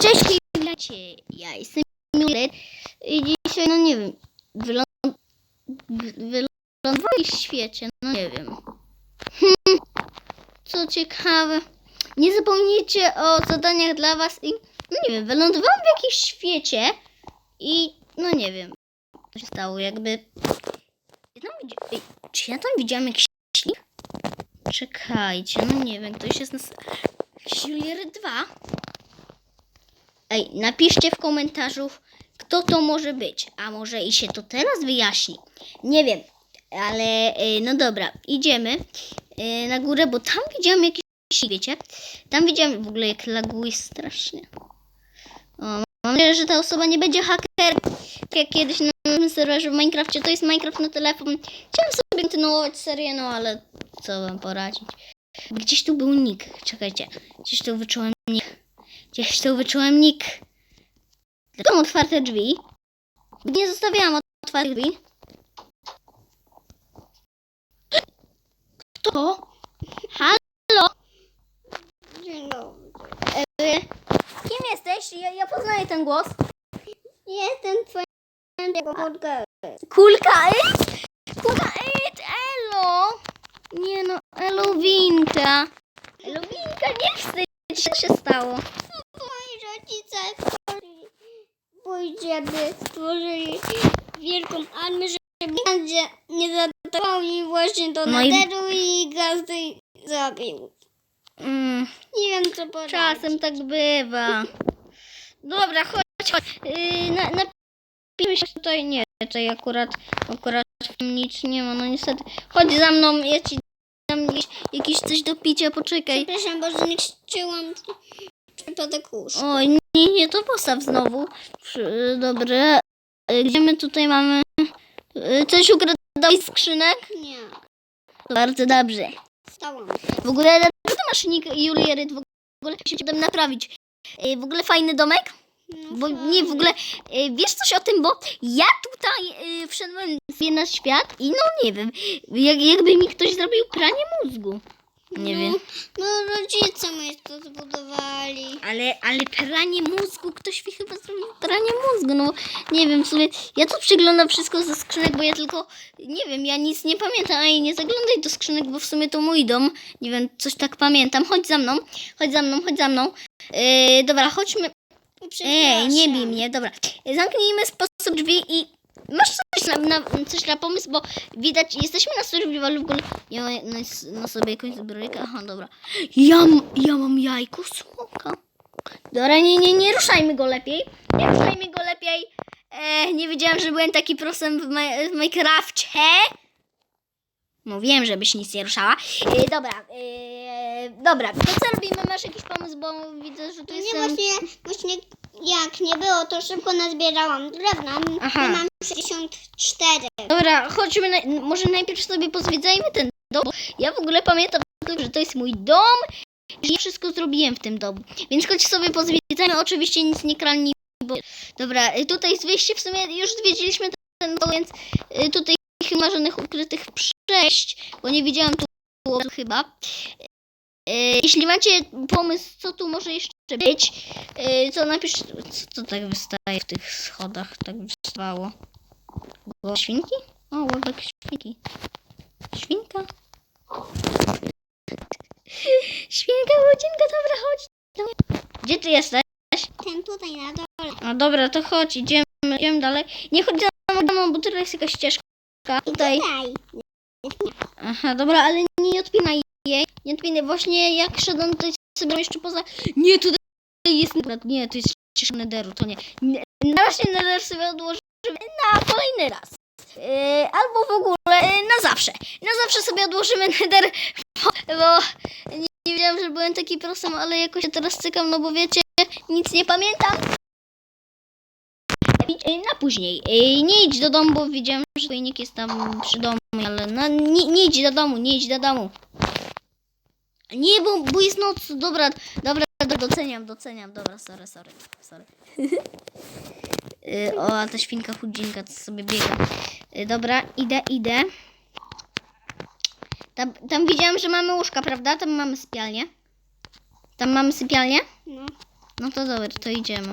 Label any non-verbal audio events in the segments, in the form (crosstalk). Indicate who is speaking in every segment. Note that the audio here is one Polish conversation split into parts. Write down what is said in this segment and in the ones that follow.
Speaker 1: Cześć, witajcie. Ja jestem Miller i dzisiaj, no nie wiem, wyląd... wylądowałem w świecie, no nie wiem. Hmm, co ciekawe, nie zapomnijcie o zadaniach dla was i, no nie wiem, wylądowałam w jakimś świecie i, no nie wiem, co się stało, jakby... Czy ja tam widziałam jakiś? Czekajcie, no nie wiem, ktoś jest na... Julier 2? Ej, napiszcie w komentarzu, kto to może być. A może i się to teraz wyjaśni. Nie wiem, ale y, no dobra, idziemy y, na górę, bo tam widziałam jakiś, wiecie, tam widziałam w ogóle jak laguje strasznie. O, mam nadzieję, że ta osoba nie będzie haker, tak jak kiedyś na naszym serwerze w Minecrafcie. To jest Minecraft na telefon. Chciałam sobie kontynuować serię, no ale co wam poradzić. Gdzieś tu był nick, czekajcie, gdzieś tu wyczułem nick. Gdzieś tu wyczułem nick. Dlaczego są otwarte drzwi? Nie zostawiałam otwartych drzwi. Kto? Halo?
Speaker 2: Dzień dobry.
Speaker 1: E, kim jesteś? Ja, ja poznaję ten głos.
Speaker 2: Jestem twoim tego.
Speaker 1: Kulka It? Kulka It, Elo! Nie no, Elowinka. Elowinka, nie wstydź co się stało.
Speaker 2: Rodzice dziady stworzyli wielką armię, żeby gdzie nie zaatakował i właśnie do
Speaker 1: No i-
Speaker 2: naderu i gazdy zabił.
Speaker 1: Mm.
Speaker 2: Nie wiem co powiedzieć.
Speaker 1: Czasem tak bywa. Dobra, chodź, chodź. Yy, na, się tutaj. Nie, tutaj akurat, akurat nic nie ma, no niestety. Chodź za mną, ja ci dam jakieś, jakieś coś do picia, poczekaj.
Speaker 2: Przepraszam, bo zniszczyłam przypadek kurz.
Speaker 1: Oj, nie, nie, to postaw znowu. Dobra. Yy, Gdzie my tutaj mamy? Yy, Coś ukradłeś z skrzynek?
Speaker 2: Nie,
Speaker 1: Bardzo dobrze.
Speaker 2: stałam.
Speaker 1: W ogóle, dlaczego ty masz nick Juliery? W ogóle się tam naprawić. Yy, W ogóle fajny domek?
Speaker 2: No
Speaker 1: Bo nie, w ogóle y, wiesz coś o tym, bo ja tutaj y, wszedłem na świat i no nie wiem, jak, jakby mi ktoś zrobił pranie mózgu. Nie
Speaker 2: no,
Speaker 1: wiem.
Speaker 2: No rodzice moi to zbudowali.
Speaker 1: Ale, ale pranie mózgu, ktoś mi chyba zrobił pranie mózgu, no nie wiem, w sumie ja tu przyglądam wszystko ze skrzynek, bo ja tylko, nie wiem, ja nic nie pamiętam, ej, nie zaglądaj do skrzynek, bo w sumie to mój dom, nie wiem, coś tak pamiętam, chodź za mną, chodź za mną, chodź za mną. Yy, dobra, chodźmy, Ej, nie bij mnie, dobra. Zamknijmy sposób drzwi i masz coś na, na, coś na pomysł, bo widać, jesteśmy na survivalu w ogóle. Ja mam na, na sobie jakąś zbrojkę, aha, dobra. Ja, ja mam jajko smoka. Dobra, nie, nie, nie ruszajmy go lepiej. Nie ruszajmy go lepiej. E, nie wiedziałam, że byłem taki prosem w, ma- w Minecrafcie. Mówiłem, żebyś nic nie ruszała. E, dobra, e, dobra, to co robimy? Masz jakiś pomysł, bo widzę, że tu
Speaker 2: Nie,
Speaker 1: jest...
Speaker 2: właśnie, właśnie jak nie było, to szybko nazbierałam drewna.
Speaker 1: Aha.
Speaker 2: Mam 64.
Speaker 1: Dobra, chodźmy, na, może najpierw sobie pozwiedzajmy ten dom, bo ja w ogóle pamiętam, że to jest mój dom i ja wszystko zrobiłem w tym domu. Więc chodź sobie pozwiedzajmy, oczywiście nic nie kradnij, bo... Dobra, y, tutaj jest wyjście, w sumie już zwiedziliśmy ten dom, więc y, tutaj ma żadnych ukrytych przejść, bo nie widziałam tu chyba. Y, Jeśli macie pomysł, co tu może jeszcze być, y, to napiszcie, co to tak wystaje w tych schodach, tak wystawało. Było świnki? O, łebek świnki. Świnka? Świnka, łodzienka, dobra, chodź. Gdzie ty jesteś?
Speaker 2: Ten tutaj na dole.
Speaker 1: No dobra, to chodź, idziemy, idziemy dalej. Nie chodź za mną, bo tutaj jest jakaś ścieżka. Tutaj. Aha, dobra, ale nie odpinaj jej. Nie. Właśnie jak szedłem tutaj sobie jeszcze poza... Nie, tutaj jest... Nie, to jest ścieżka nederu, to nie. Na razie neder sobie odłożymy na kolejny raz. Yy, albo w ogóle yy, na zawsze. Na zawsze sobie odłożymy neder, bo, bo nie, nie wiedziałam, że byłem taki prosem, ale jakoś się teraz cykam, no bo wiecie, nic nie pamiętam. Yy, Na później. Nie idź do domu, bo widziałem, że twój jest tam przy domu, ale nie, nie idź do domu, nie idź do domu. Nie, bo, bo jest noc. Dobra, dobra, do- doceniam, doceniam. Dobra, sorry, sorry, sorry. Yy, (laughs) o, a ta świnka chudzinka co sobie biega. Yy, dobra, idę, idę. Tam, tam widziałam, że mamy łóżka, prawda? Tam mamy sypialnię. Tam mamy sypialnię?
Speaker 2: No.
Speaker 1: No to dobra, to idziemy.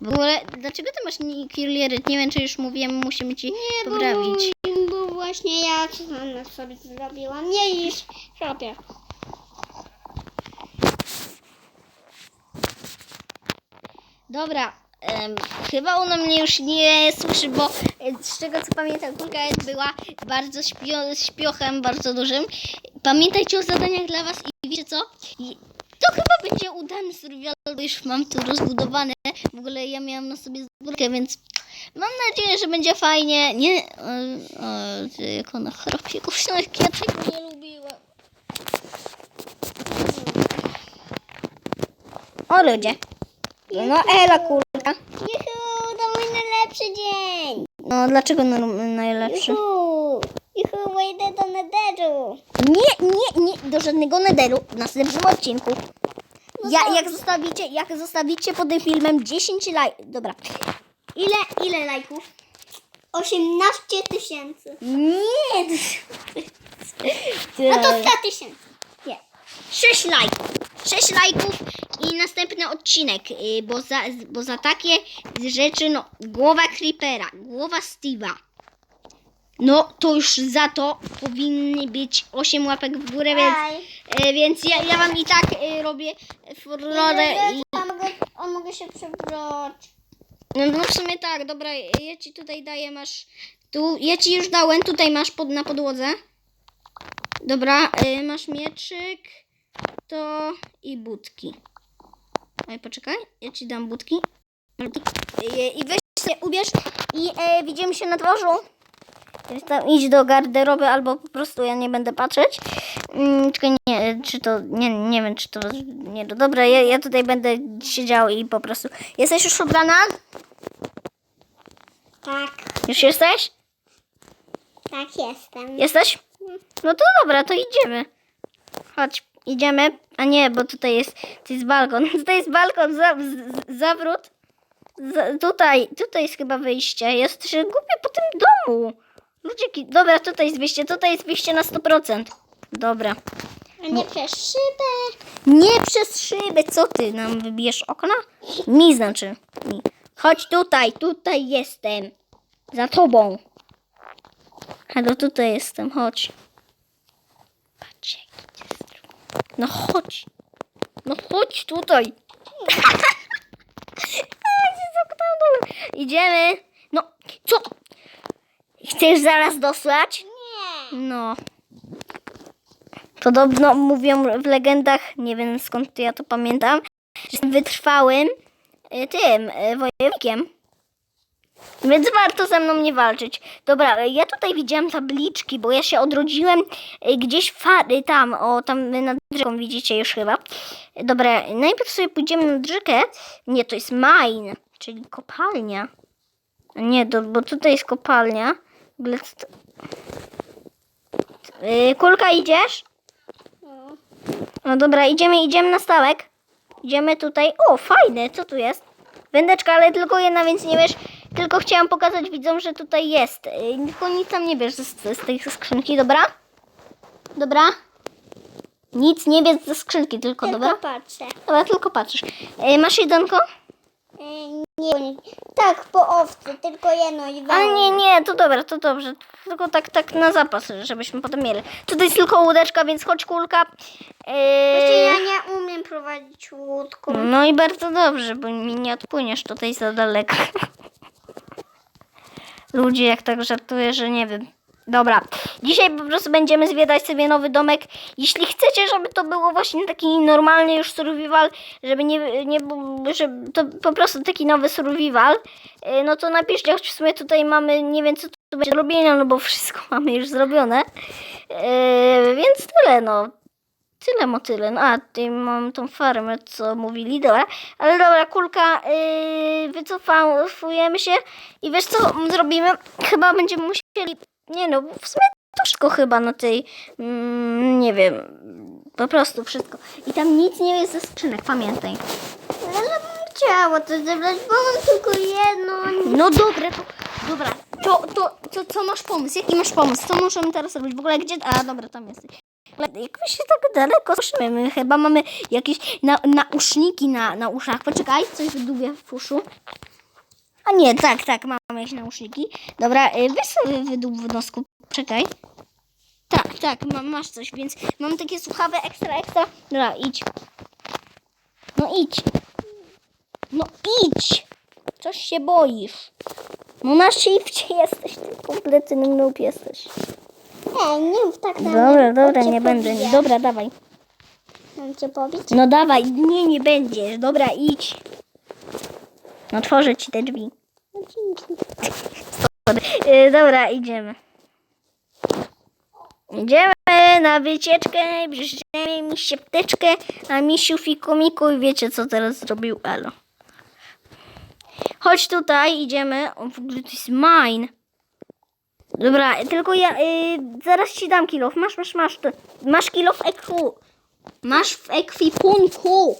Speaker 1: W ogóle, dlaczego ty masz nikilieryt? Nie wiem, czy już mówiłem, musimy ci
Speaker 2: Nie,
Speaker 1: poprawić.
Speaker 2: Bo, bo właśnie ja sama sobie zrobiłam. Nie iż robię.
Speaker 1: Dobra, em, chyba ona mnie już nie słyszy, bo e, z tego co pamiętam, kulka była bardzo śpio, śpiochem, bardzo dużym. Pamiętajcie o zadaniach dla was i wiecie co? To chyba będzie udany survival, bo już mam tu rozbudowane. W ogóle ja miałam na sobie zbiórkę, więc mam nadzieję, że będzie fajnie. Nie, e, e, ty, jak ona chrapie, kurczę, ja tego nie lubiłam. O ludzie. No ela kulka.
Speaker 2: Juhu, to mój najlepszy dzień.
Speaker 1: No dlaczego na, najlepszy?
Speaker 2: Juhu, juhu, bo idę do nederu.
Speaker 1: Nie, nie, nie, do żadnego nederu w następnym odcinku.
Speaker 2: No
Speaker 1: Ja,
Speaker 2: to-
Speaker 1: jak zostawicie, jak zostawicie pod tym filmem 10 lajków. Dobra. Ile, ile lajków?
Speaker 2: 18 tysięcy.
Speaker 1: Nie.
Speaker 2: No to 100 tysięcy.
Speaker 1: Nie. 6 lajków. 6 lajków i następny odcinek, y, bo za, bo za takie rzeczy, no, głowa Creepera, głowa Steve'a, no to już za to powinny być 8 łapek w górę, więc, y, więc ja, ja wam i tak y, robię furorę i...
Speaker 2: A mogę, a mogę się przebrać.
Speaker 1: No, no w sumie tak, dobra, ja ci tutaj daję, masz tu, ja ci już dałem, tutaj masz pod, na podłodze. Dobra, masz mieczyk, to i budki. Oj, poczekaj, ja ci dam budki. Y, I weź się, ubierz i e, widzimy się na dworzu. Więc Tam idź do garderoby albo po prostu ja nie będę patrzeć. Mm, tylko nie, czy to, nie, nie wiem, czy to, nie, no dobra, ja, ja tutaj będę siedział i po prostu. Jesteś już ubrana?
Speaker 2: Tak,
Speaker 1: Już jesteś?
Speaker 2: tak jestem.
Speaker 1: Jesteś? No to dobra, to idziemy. Chodź, idziemy. A nie, bo tutaj jest, to jest balkon. (laughs) Tutaj jest balkon, za, z, zawrót. Z, tutaj, tutaj jest chyba wyjście. Jest się gubię po tym domu. Ludzie, dobra, tutaj jest wyjście, tutaj jest wyjście na 100%. Dobra.
Speaker 2: A nie przez szybę.
Speaker 1: Nie przez szybę, co ty nam wybijesz okna? Mi znaczy. Mi. Chodź tutaj, tutaj jestem. Za tobą. Halo, tutaj jestem, chodź. Patrz, jak idzie z drugą. No chodź. No chodź tutaj. (laughs) Idziemy. No, co? Chcesz zaraz dosłać?
Speaker 2: Nie.
Speaker 1: No. Podobno mówią w legendach, nie wiem skąd ja to pamiętam, że jestem wytrwałym y, tym y, wojownikiem. Więc warto ze mną nie walczyć. Dobra, ja tutaj widziałam tabliczki, bo ja się odrodziłem y, gdzieś fary tam, o tam nad rzeką widzicie już chyba. Dobra, najpierw sobie pójdziemy nad rzekę. Nie, to jest mine, czyli kopalnia. Nie, to, bo tutaj jest kopalnia. W Yy, kulka idziesz?
Speaker 2: No.
Speaker 1: No dobra, idziemy, idziemy na stałek. Idziemy tutaj. O, fajne, co tu jest? Wędeczka, ale tylko jedna, więc nie wiesz. Tylko chciałam pokazać widzom, że tutaj jest. Yy, tylko nic tam nie bierz z, z tej skrzynki, dobra? Dobra? Nic nie bierz ze skrzynki, tylko,
Speaker 2: Tylko
Speaker 1: dobra?
Speaker 2: patrzę.
Speaker 1: Dobra, tylko patrzysz. Yy, masz jedonko?
Speaker 2: E, nie, tak, po owcy, tylko jedno i
Speaker 1: A nie, nie, to dobra, to dobrze. Tylko tak, tak na zapas, żebyśmy potem mieli. Tutaj jest tylko łódeczka, więc chodź kulka.
Speaker 2: Właśnie
Speaker 1: Yy,
Speaker 2: ja nie umiem prowadzić łódką.
Speaker 1: No i bardzo dobrze, bo mi nie odpłyniesz tutaj za daleko. Ludzie jak tak żartuję, że nie wiem. Dobra, dzisiaj po prostu będziemy zwiedzać sobie nowy domek. Jeśli chcecie, żeby to było właśnie taki normalny już survival, żeby nie, nie żeby to po prostu taki nowy survival, yy, no to napiszcie, choć w sumie tutaj mamy, nie wiem co tu będzie robienia, no bo wszystko (laughs) mamy już zrobione. Yy, więc tyle, no. Tyle motyle. No, a tutaj mam tą farmę, co mówili, dobra. Ale dobra, kulka, yy, wycofujemy się i wiesz co zrobimy? Chyba będziemy musieli, nie no, w sumie to wszystko chyba na tej, mm, nie wiem, po prostu wszystko. I tam nic nie jest ze skrzynek, pamiętaj.
Speaker 2: Ale bym chciała to zebrać, bo mam tylko jedno.
Speaker 1: No dobra, to, dobra, to, to, to co masz pomysł? Jaki masz pomysł? Co możemy teraz robić? W ogóle gdzie, a dobra, tam jesteś. Ale jakoś się tak daleko słyszymy. My chyba mamy jakieś na, nauszniki na, na uszach. Poczekaj, coś wydłubię w uszu. A nie, tak, tak, mam jakieś nauszniki. Dobra, y, weź sobie wydłub w nosku. Czekaj. Tak, tak, ma, masz coś, więc mam takie słuchawe ekstra, ekstra. Dobra, idź. No idź. No idź. Coś się boisz. No na shifcie jesteś, ty kompletny noob jesteś.
Speaker 2: Ej, nie mów tak na
Speaker 1: Dobra,
Speaker 2: mnie,
Speaker 1: dobra,
Speaker 2: cię
Speaker 1: nie będę. Dobra, dawaj.
Speaker 2: Mam cię pobić?
Speaker 1: No dawaj, nie, nie będziesz. Dobra, idź. Otworzę ci te drzwi.
Speaker 2: No dzięki.
Speaker 1: Yy, dobra, idziemy. Idziemy na wycieczkę, bierzemy mi siepteczkę, a misiu fikumiku i wiecie co teraz zrobił Elo. Chodź tutaj, idziemy. O, w ogóle to jest mine. Dobra, tylko ja y, zaraz ci dam kilof. Masz, masz, masz. To, masz kilof w ekwu. Masz w ekwipunku.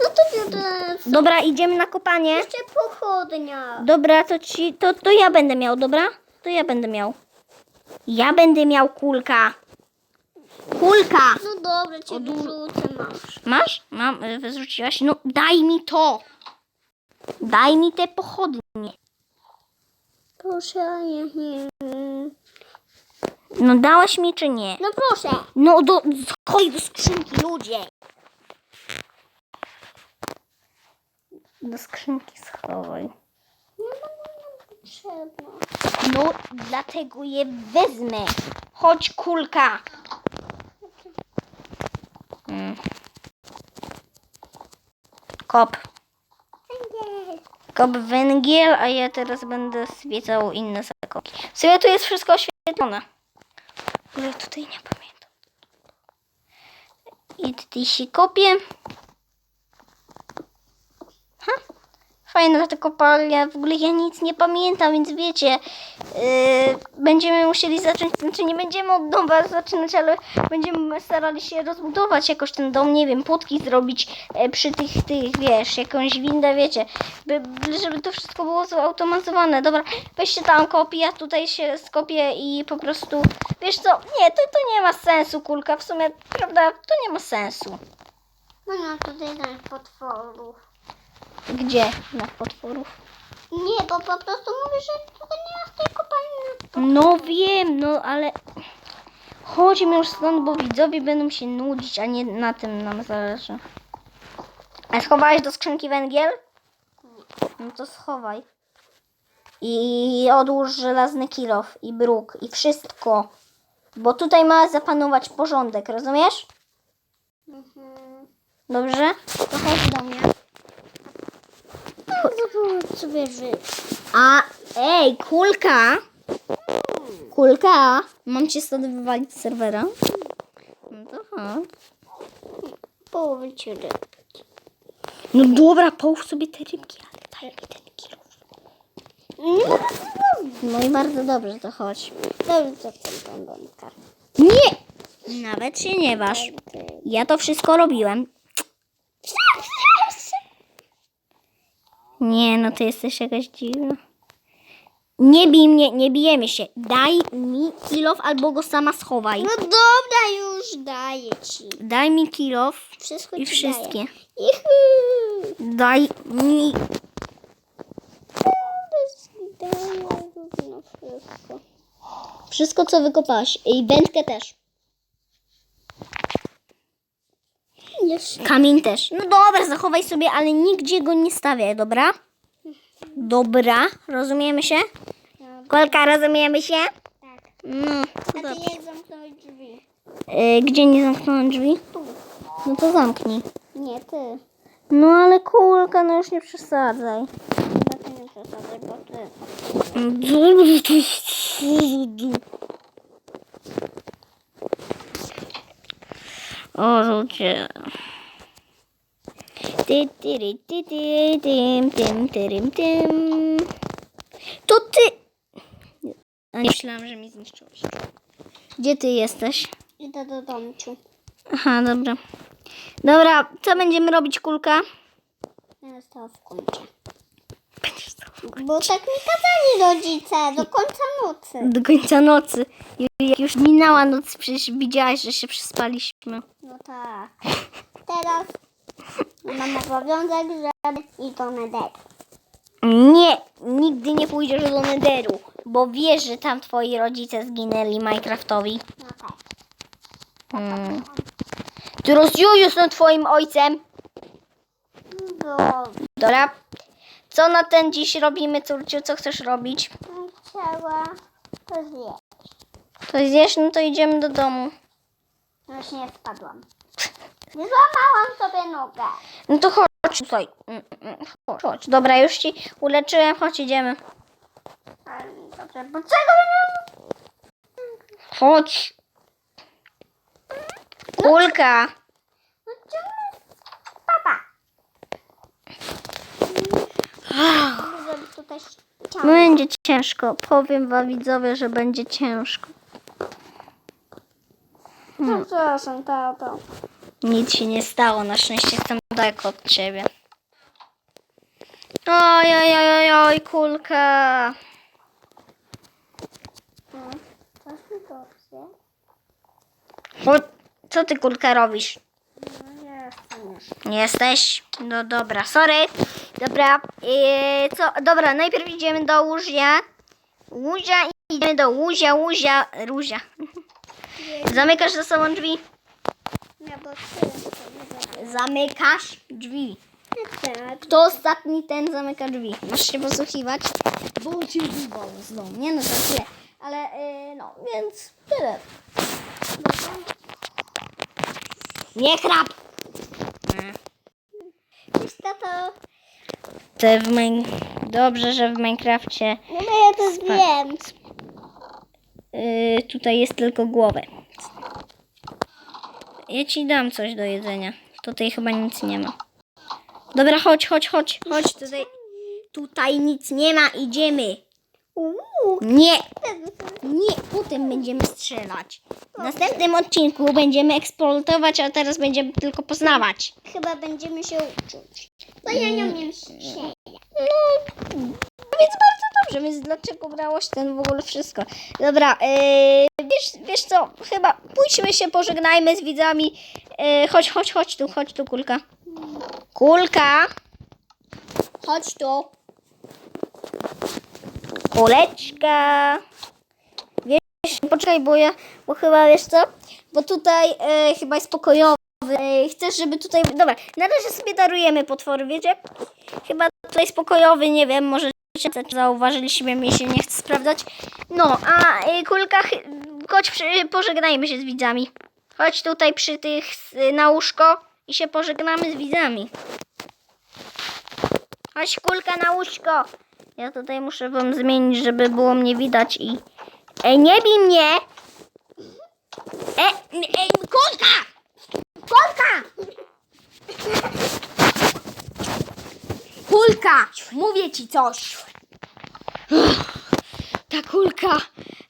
Speaker 2: No to teraz
Speaker 1: Dobra, idziemy na kopanie.
Speaker 2: jeszcze pochodnia.
Speaker 1: Dobra, to ci, to, to ja będę miał, dobra? To ja będę miał. Ja będę miał kulka. Kulka!
Speaker 2: No dobra, cię wyrzucę, masz.
Speaker 1: Masz? Mam, y, wyrzuciłaś? No daj mi to! Daj mi te pochodnie.
Speaker 2: Proszę, a nie, nie.
Speaker 1: No dałaś mi czy nie?
Speaker 2: No proszę.
Speaker 1: No do, chodź do skrzynki, ludzie. Do skrzynki schowaj.
Speaker 2: No, no, no, potrzebna.
Speaker 1: No dlatego je wezmę. Chodź kulka. Mm. Kop. Kop węgiel, a ja teraz będę zwiedzał inne zakopki. W tu jest wszystko oświetlone. Ale tutaj nie pamiętam. I tutaj się kopie. Ha? Fajna ta kopalnia. W ogóle ja nic nie pamiętam, więc wiecie, będziemy musieli zacząć, znaczy nie będziemy od nowa zaczynać, ale będziemy starali się rozbudować jakoś ten dom, nie wiem, płotki zrobić e, przy tych, tych, wiesz, jakąś windę, wiecie, by, by- żeby to wszystko było zautomatyzowane. Dobra, weźcie tam kopię, ja tutaj się skopię i po prostu, wiesz co, nie, to, to nie ma sensu, kulka, w sumie, prawda, to nie ma sensu.
Speaker 2: No, no, tutaj tam potworów.
Speaker 1: Gdzie? Na potworów?
Speaker 2: Nie, bo po prostu mówię, że tutaj nie ma w tej kopalni.
Speaker 1: No wiem, no ale chodźmy już stąd, bo widzowie będą się nudzić, a nie na tym nam zależy. A schowałeś do skrzynki węgiel? No to schowaj. I odłóż żelazny kilof i bruk i wszystko. Bo tutaj ma zapanować porządek, rozumiesz?
Speaker 2: Mhm.
Speaker 1: Dobrze? To chodź do mnie.
Speaker 2: Sobie żyć.
Speaker 1: A, ej, kulka! Kulka! Mam cię stąd wywalić z serwera? No to chodź.
Speaker 2: Połowę ci ryb.
Speaker 1: No dobra, połóż sobie te rybki, ale daj mi ten kilo.
Speaker 2: Nie,
Speaker 1: No i bardzo dobrze, to chodź.
Speaker 2: dobrze, co ten bąbelka.
Speaker 1: Nie! Nawet się nie waż. Ja to wszystko robiłem. Nie, no ty jesteś jakaś dziwna. Nie bij mnie, nie bijemy się. Daj mi kilof albo go sama schowaj.
Speaker 2: No dobra, już daję ci.
Speaker 1: Daj mi kilof
Speaker 2: Wszystko
Speaker 1: i
Speaker 2: ci
Speaker 1: wszystkie.
Speaker 2: daję.
Speaker 1: Daj mi.
Speaker 2: Wszystko,
Speaker 1: co wykopałaś. I wędkę też.
Speaker 2: Jeszcze.
Speaker 1: Kamień też. No dobra, zachowaj sobie, ale nigdzie go nie stawiaj, dobra? Dobra, rozumiemy się? Kolka, rozumiemy się?
Speaker 2: Tak.
Speaker 1: No,
Speaker 2: A
Speaker 1: to
Speaker 2: ty
Speaker 1: dobrze.
Speaker 2: jak zamknąłeś drzwi?
Speaker 1: Y, gdzie nie zamknąłem drzwi?
Speaker 2: Tu.
Speaker 1: No to zamknij.
Speaker 2: Nie, ty.
Speaker 1: No ale kulka, no już nie przesadzaj.
Speaker 2: Chyba ty nie przesadzaj, bo ty.
Speaker 1: O ludzie. Ty, ty, ty, ty, ty, tym, tym, tyrym, tym. To ty. A nie myślałam, że mi zniszczyłeś. Gdzie ty jesteś?
Speaker 2: Idę do domciu.
Speaker 1: Aha, dobra. Dobra, co będziemy robić, kulka?
Speaker 2: Ja stała w kącie.
Speaker 1: będziesz całować.
Speaker 2: Bo tak mi kazali rodzice do końca nocy.
Speaker 1: Do końca nocy. Już minęła noc, przecież widziałaś, że się przespaliśmy.
Speaker 2: No tak. Teraz mam obowiązek, żeby iść do Nederu.
Speaker 1: Nie, nigdy nie pójdziesz do Nederu, bo wiesz, że tam twoi rodzice zginęli Minecraftowi.
Speaker 2: No tak.
Speaker 1: Hmm. Ja jestem twoim ojcem.
Speaker 2: Bo
Speaker 1: Dobra. Co na ten dziś robimy, córciu? Co chcesz robić?
Speaker 2: chciała to zjeść.
Speaker 1: To zjesz, no to idziemy do domu.
Speaker 2: Już nie spadłam. Nie złamałam sobie nogę.
Speaker 1: No to chodź tutaj. Mm, mm, Chodź, chodź. Dobra, już ci uleczyłem, chodź idziemy.
Speaker 2: Ale Dobrze, bo czego będę...
Speaker 1: Chodź. Kulka.
Speaker 2: No ciągle... Papa. Żeby tutaj ściągnąć.
Speaker 1: Będzie ciężko. Powiem wam widzowie, że będzie ciężko.
Speaker 2: No, Przepraszam, tato.
Speaker 1: Nic się nie stało. Na szczęście jestem daleko od ciebie. Oj, oj, oj, oj, oj, kulka.
Speaker 2: No.
Speaker 1: Chodź. Co ty kulka robisz?
Speaker 2: No.
Speaker 1: Nie jesteś? No dobra, sorry. Dobra, yy, co? Dobra, najpierw idziemy do łóżia. Łóżia idziemy do łóżia, łóżia, różia. Zamykasz za sobą drzwi?
Speaker 2: Ja bo tyle to nie
Speaker 1: Zamykasz drzwi.
Speaker 2: wiem.
Speaker 1: Kto ostatni, ten zamyka drzwi. Masz się posłuchiwać, bo cię wywalą z domu. Nie no, to tyle. Ale yy, no, więc tyle. Nie chrap!
Speaker 2: Cześć, tato.
Speaker 1: Te w main... Dobrze, że w Minecrafcie
Speaker 2: No, no ja to wiem.
Speaker 1: Yy, tutaj jest tylko głowę. Ja ci dam coś do jedzenia. Tutaj chyba nic nie ma. Dobra, chodź, chodź, chodź, chodź tutaj. Tutaj nic nie ma, idziemy. Nie, nie, potem będziemy strzelać. W następnym odcinku będziemy eksploatować, a teraz będziemy tylko poznawać.
Speaker 2: Chyba będziemy się uczyć. Bo ja nie umiem się.
Speaker 1: No, więc bardzo dobrze, więc dlaczego brałaś ten w ogóle wszystko? Dobra, yy, wiesz, wiesz co, chyba pójdźmy się, pożegnajmy z widzami. Yy, chodź, chodź, chodź tu, chodź tu, kulka. Kulka. Chodź tu. Kuleczka. Wiesz, poczekaj, bo ja, bo chyba, wiesz co, bo tutaj yy, chyba jest pokojowy. Yy, chcesz, żeby tutaj, dobra, na razie sobie darujemy potwory, wiecie? Chyba tutaj spokojowy, nie wiem, może zauważyliśmy, mi się nie chce sprawdzać. No, a y, kulka, chodź, pożegnajmy się z widzami. Chodź tutaj przy tych na łóżko i się pożegnamy z widzami. Chodź kulka na łóżko. Ja tutaj muszę wam zmienić, żeby było mnie widać i... Ej, nie bij mnie! E, ej, kulka! Kulka! Kulka! Mówię ci coś. Ta kulka.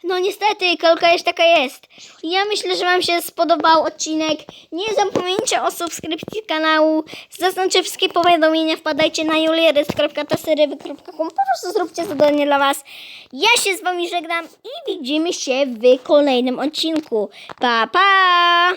Speaker 1: No niestety, kulka już taka jest. Ja myślę, że Wam się spodobał odcinek. Nie zapomnijcie o subskrypcji kanału. Zaznaczcie wszystkie powiadomienia. Wpadajcie na julierys.taserywy.com Po prostu zróbcie zadanie dla Was. Ja się z Wami żegnam i widzimy się w kolejnym odcinku. Pa, pa!